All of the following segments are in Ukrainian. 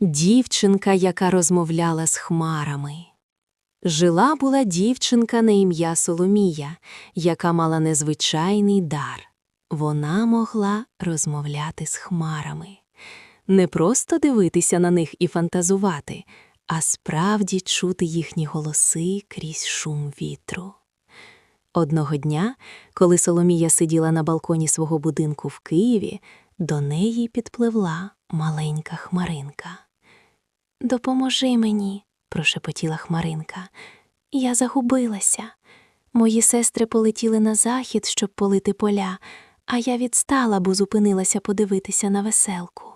Дівчинка, яка розмовляла з хмарами. Жила була дівчинка на ім'я Соломія, яка мала незвичайний дар. Вона могла розмовляти з хмарами. Не просто дивитися на них і фантазувати, а справді чути їхні голоси крізь шум вітру. Одного дня, коли Соломія сиділа на балконі свого будинку в Києві, до неї підпливла маленька хмаринка. Допоможи мені, прошепотіла хмаринка. Я загубилася. Мої сестри полетіли на захід, щоб полити поля, а я відстала, бо зупинилася подивитися на веселку.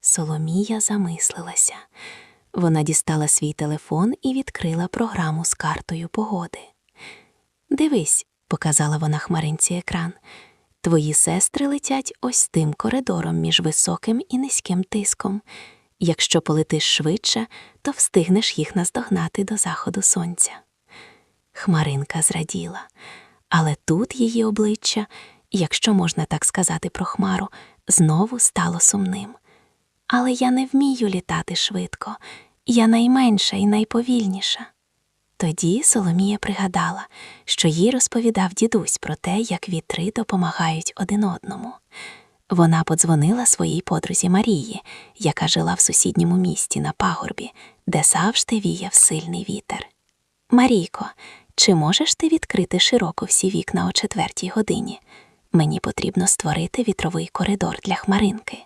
Соломія замислилася. Вона дістала свій телефон і відкрила програму з картою погоди. Дивись, показала вона хмаринці екран. Твої сестри летять ось тим коридором між високим і низьким тиском. Якщо полетиш швидше, то встигнеш їх наздогнати до заходу сонця. Хмаринка зраділа, але тут її обличчя, якщо можна так сказати про хмару, знову стало сумним. Але я не вмію літати швидко, я найменша і найповільніша. Тоді Соломія пригадала, що їй розповідав дідусь про те, як вітри допомагають один одному. Вона подзвонила своїй подрузі Марії, яка жила в сусідньому місті на пагорбі, де завжди віяв сильний вітер. Марійко, чи можеш ти відкрити широко всі вікна о четвертій годині? Мені потрібно створити вітровий коридор для хмаринки.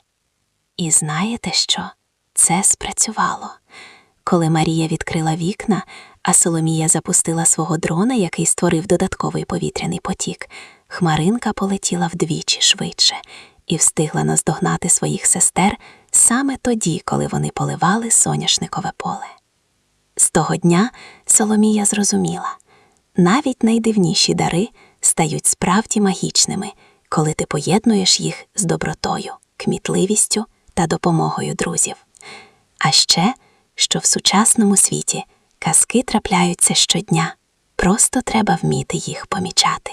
І знаєте що? Це спрацювало. Коли Марія відкрила вікна, а Соломія запустила свого дрона, який створив додатковий повітряний потік, хмаринка полетіла вдвічі швидше і встигла наздогнати своїх сестер саме тоді, коли вони поливали соняшникове поле. З того дня Соломія зрозуміла навіть найдивніші дари стають справді магічними, коли ти поєднуєш їх з добротою, кмітливістю та допомогою друзів. А ще, що в сучасному світі казки трапляються щодня, просто треба вміти їх помічати.